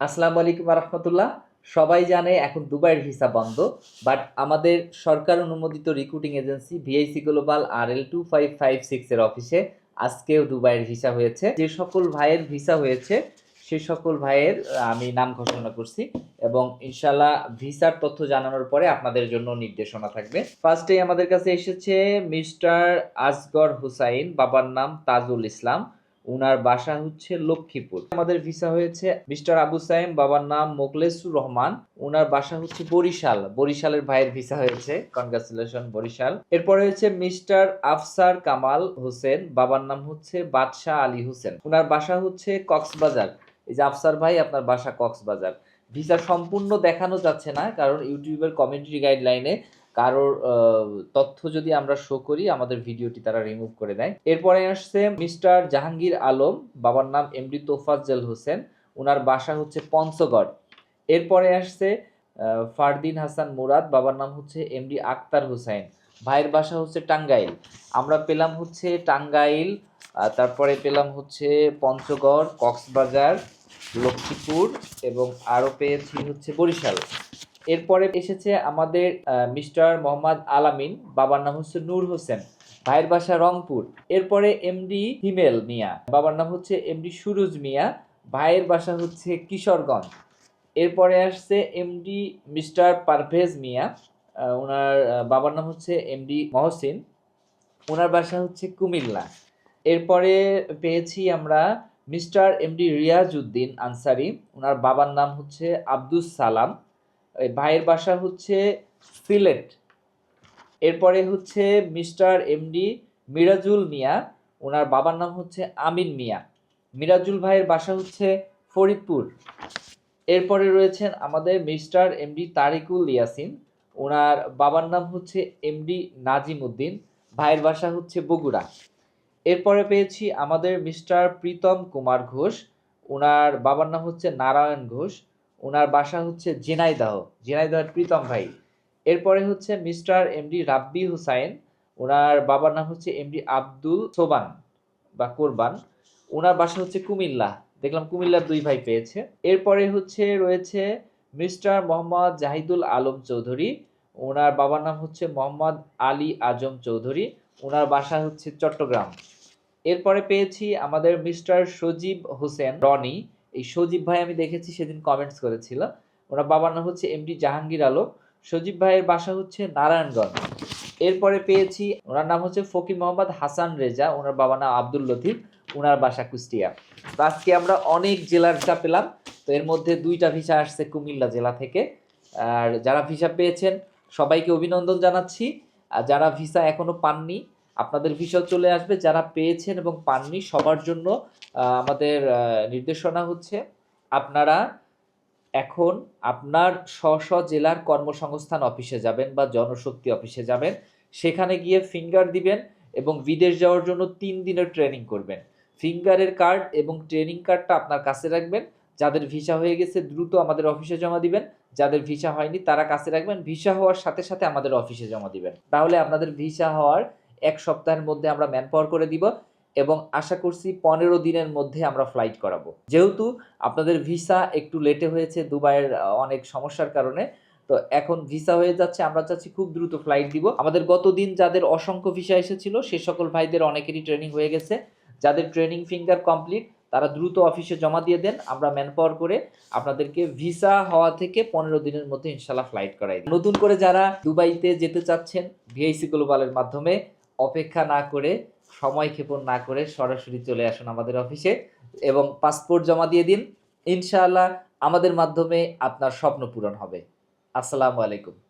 আসসালামু আলাইকুম রহমতুল্লাহ। সবাই জানে এখন দুবাইয়ের ভিসা বন্ধ, বাট আমাদের সরকার অনুমোদিত recruiting agency VIC global R L two five five সিক্সের অফিসে আজকেও দুবাইয়ের ভিসা হয়েছে। যে সকল ভাইয়ের ভিসা হয়েছে, সে সকল ভাইয়ের আমি নাম ঘোষণা করছি এবং ইনশাল্লাহ ভিসার তথ্য জানানোর পরে আপনাদের জন্য নির্দেশনা থাকবে। ফার্স্টে আমাদের কাছে এসেছে মিস্টার আসগর হুসাইন, বাবার নাম তাজুল ইসলাম। উনার বাসা হচ্ছে লক্ষ্মীপুর। আমাদের ভিসা হয়েছে মিস্টার আবু সাইম, বাবার নাম মোকলেসুর রহমান। উনার বাসা হচ্ছে বরিশাল। বরিশালের ভাইয়ের ভিসা হয়েছে। কনগ্রাচুলেশন বরিশাল। এরপরে হচ্ছে মিস্টার আফসার কামাল হোসেন, বাবার নাম হচ্ছে বাদশাহ আলী হোসেন। উনার বাসা হচ্ছে কক্সবাজার। এই যে আফসার ভাই, আপনার বাসা কক্সবাজার। ভিসা সম্পূর্ণ দেখানো যাচ্ছে না, কারণ ইউটিউবের কমিউনিটি গাইডলাইনে কারোর তথ্য যদি আমরা শো করি, আমাদের ভিডিওটি তারা রিমুভ করে দেয়। এরপরে আসছে মিস্টার জাহাঙ্গীর আলম, বাবার নাম এমডি তোফাজ্জল হোসেন ওনার বাসা হচ্ছে পঞ্চগড়। এরপরে আসছে ফারদিন হাসান মুরাদ, বাবার নাম হচ্ছে এমডি আক্তার হুসাইন ভাইয়ের বাসা হচ্ছে টাঙ্গাইল। আমরা পেলাম হচ্ছে টাঙ্গাইল তারপরে পেলাম হচ্ছে পঞ্চগড়, কক্সবাজার, লক্ষ্মীপুর, এবং আরও পেয়েছি হচ্ছে বরিশাল। এরপরে এসেছে আমাদের মিস্টার মোহাম্মদ আলামিন, বাবার নাম হচ্ছে নূর হোসেন, ভাইয়ের বাসা রংপুর। এরপরে এমডি হিমেল মিয়া, বাবার নাম হচ্ছে এমডি সুরুজ মিয়া, ভাইয়ের বাসা হচ্ছে কিশোরগঞ্জ। এরপরে আসছে এমডি মিস্টার পারভেজ মিয়া ওনার বাবার নাম হচ্ছে এমডি মহসিন, ওনার বাসা হচ্ছে কুমিল্লা। এরপরে পেয়েছি আমরা মিস্টার এমডি রিয়াজ উদ্দিন আনসারি, ওনার বাবার নাম হচ্ছে আব্দুস সালাম ভাইয়ের বাসা হচ্ছে সিলেট এরপরে হচ্ছে মিস্টার এমডি মিরাজুল মিয়া ওনার বাবার নাম হচ্ছে আমিন মিয়া। মিরাজুল ভাইয়ের বাসা হচ্ছে ফরিদপুর। এরপরে রয়েছেন আমাদের মিস্টার এমডি তারিকুল ইয়াসিন ওনার বাবার নাম হচ্ছে এমডি নাজিম উদ্দিন, ভাইয়ের বাসা হচ্ছে বগুড়া। এরপরে পেয়েছি আমাদের মিস্টার প্রীতম কুমার ঘোষ ওনার বাবার নাম হচ্ছে নারায়ণ ঘোষ ওনার বাসা হচ্ছে জেনাইদাহ, জেনাইদাহের প্রীতম ভাই। এরপরে হচ্ছে মিস্টার এমডি রাব্বি হুসাইন, ওনার বাবার নাম হচ্ছে এমডি আব্দুল সোবান বা কোরবান। ওনার বাসা হচ্ছে কুমিল্লা, দেখলাম কুমিল্লার দুই ভাই পেয়েছে। এরপরে হচ্ছে রয়েছে মিস্টার মোহাম্মদ জাহিদুল আলম চৌধুরী, ওনার বাবার নাম হচ্ছে মোহাম্মদ আলী আজম চৌধুরী, ওনার বাসা হচ্ছে চট্টগ্রাম। এরপরে পেয়েছি আমাদের মিস্টার সজীব হোসেন, রনি এই সজীব ভাই আমি দেখেছি সেদিন কমেন্টস করেছিল। ওনার বাবার নাম হচ্ছে এমডি জাহাঙ্গীর আলম। সজীব ভাইয়ের বাসা হচ্ছে নারায়ণগঞ্জ। এরপরে পেয়েছি ওনার নাম হচ্ছে ফকির মোহাম্মদ হাসান রেজা, ওনার বাবা নাম আব্দুল লতিফ, ওনার বাসা কুষ্টিয়া। তো আজকে আমরা অনেক জেলার ভিসা পেলাম। তো এর মধ্যে দুইটা ভিসা আসছে কুমিল্লা জেলা থেকে। আর যারা ভিসা পেয়েছেন, সবাইকে অভিনন্দন জানাচ্ছি। আর যারা ভিসা এখনও পাননি আপনাদের ভিসাও চলে আসবে, যারা পেয়েছেন এবং পাননি, সবার জন্য আমাদের নির্দেশনা হচ্ছে আপনারা এখন আপনার স্ব স্ব জেলার কর্মসংস্থান অফিসে যাবেন বা জনশক্তি অফিসে যাবেন। সেখানে গিয়ে ফিঙ্গার দিবেন এবং বিদেশ যাওয়ার জন্য তিন দিনের ট্রেনিং করবেন। ফিঙ্গারের কার্ড এবং ট্রেনিং কার্ডটা আপনার কাছে রাখবেন। যাদের ভিসা হয়ে গেছে, দ্রুত আমাদের অফিসে জমা দিবেন। যাদের ভিসা হয়নি, তারা কাছে রাখবেন। ভিসা হওয়ার সাথে সাথে আমাদের অফিসে জমা দিবেন। তাহলে আপনাদের ভিসা হওয়ার এক সপ্তাহের মধ্যে আমরা ম্যান পাওয়ার করে দিব এবং আশা করছি পনেরো দিনের মধ্যে আমরা ফ্লাইট করাবো। যেহেতু আপনাদের ভিসা একটু লেটে হয়েছে, দুবাইয়ের অনেক সমস্যার কারণে, তো এখন ভিসা হয়ে যাচ্ছে, আমরা চাচ্ছি খুব দ্রুত ফ্লাইট দিব। আমাদের গত দিন যাদের অসংখ্য ভিসা এসেছিল, সে সকল ভাইদের অনেকেরই ট্রেনিং হয়ে গেছে। যাদের ট্রেনিং ফিঙ্গার কমপ্লিট তারা দ্রুত অফিসে জমা দিয়ে দেন, আমরা ম্যান পাওয়ার করে আপনাদেরকে ভিসা হওয়া থেকে পনেরো দিনের মধ্যে ইনশাল্লাহ ফ্লাইট করাই নতুন করে যারা দুবাইতে যেতে চাচ্ছেন ভিআইসি গ্লোবালের মাধ্যমে অপেক্ষা না করে, সময় ক্ষেপণ না করে সরাসরি চলে আসুন আমাদের অফিসে এবং পাসপোর্ট জমা দিয়ে দিন। ইনশাআল্লাহ আমাদের মাধ্যমে আপনার স্বপ্ন পূরণ হবে। আসসালামু আলাইকুম।